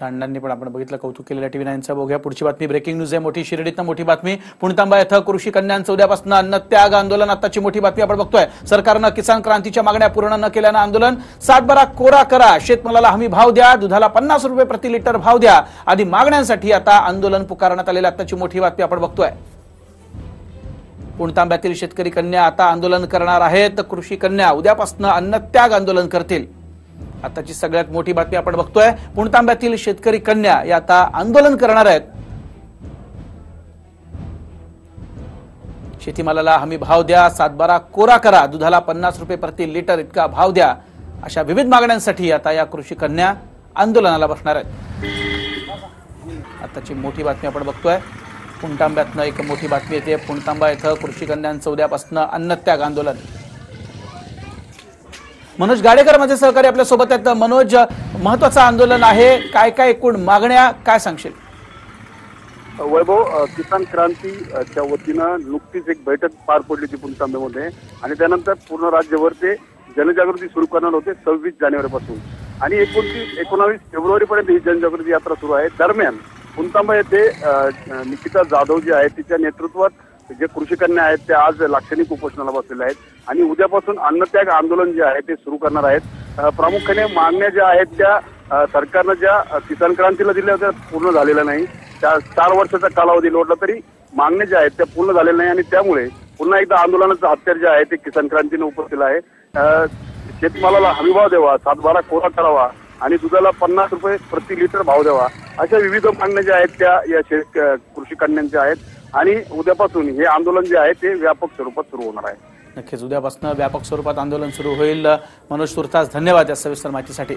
तांडांनी पण आपण बघितलं कौतुक केलेल्या टीव्ही नाईनचा. बघूया पुढची बातमी. ब्रेकिंग न्यूज आहे मोठी शिर्डीतनं मोठी बातमी. पुणतांबा इथं कृषी कन्यांचं उद्यापासून अन्नत्याग आंदोलन आताची मोठी बातमी आपण बघतोय. सरकारनं किसान क्रांतीच्या मागण्या पूर्ण न केल्यानं आंदोलन. सातबारा कोरा करा शेतमालाला हमी भाव द्या दुधाला पन्नास रुपये प्रति लिटर भाव द्या. आदी मागण्यांसाठी आता आंदोलन पुकारण्यात आलेलं आताची मोठी बातमी आपण बघतोय. पुणतांब्यातील शेतकरी कन्या आता आंदोलन करणार आहेत. कृषी कन्या उद्यापासून अन्नत्याग आंदोलन करतील. आताची सगळ्यात मोठी बातमी आपण बघतोय. पुणतांब्यातील शेतकरी कन्या या आता आंदोलन करणार आहेत. शेतीमालाला हमी भाव द्या सातबारा कोरा करा दुधाला पन्नास रुपये प्रति लिटर इतका भाव द्या अशा विविध मागण्यांसाठी आता या कृषी कन्या आंदोलनाला बसणार आहेत. आताची मोठी बातमी आपण बघतोय. पुणतांब्यातनं एक मोठी बातमी येते. पुणतांबा इथं कृषी कन्यांचं उद्यापासून अन्नत्याग आंदोलन. मनोज गाडेकर माझे सहकारी आपल्यासोबत आहेत. मनोज महत्वाचं आंदोलन आहे. काय काय एकूण मागण्या काय सांगशील? वैभव किसान क्रांतीच्या वतीनं नुकतीच एक बैठक पार पडली होती पुणतांबेमध्ये आणि त्यानंतर पूर्ण राज्यभर ते जनजागृती सुरू करणार होते सव्वीस जानेवारीपासून. आणि एकोणतीस एकोणावीस फेब्रुवारीपर्यंत ही जनजागृती यात्रा सुरू आहे. दरम्यान पुणतांबा येथे निकिता जाधव जी आहे तिच्या नेतृत्वात जे कृषी कन्या आहेत त्या आज लाक्षणिक उपोषणाला बसलेल्या आहेत. आणि उद्यापासून अन्नत्याग आंदोलन जे आहे ते सुरू करणार आहेत. प्रामुख्याने मागण्या ज्या आहेत त्या सरकारनं ज्या किसान क्रांतीला दिल्या होत्या पूर्ण झालेल्या नाही. त्या चार वर्षाचा कालावधी लोटला तरी मागण्या ज्या आहेत त्या पूर्ण झालेल्या नाही. आणि त्यामुळे पुन्हा एकदा आंदोलनाचं हत्यार जे आहे ते किसान क्रांतीने उपस्थित आहे. शेतमालाला हमीभाव द्यावा सातबारा कोरा करावा आणि दुधाला पन्नास रुपये प्रति लिटर भाव द्यावा अशा विविध मागण्या ज्या आहेत त्या या शेत कृषी कन्यांच्या आहेत. आणि उद्यापासून हे आंदोलन जे आहे ते व्यापक स्वरूपात सुरू होणार आहे. नक्कीच. उद्यापासून व्यापक स्वरूपात आंदोलन सुरू होईल. मनोज तुर्तास धन्यवाद या सविस्तर माहितीसाठी.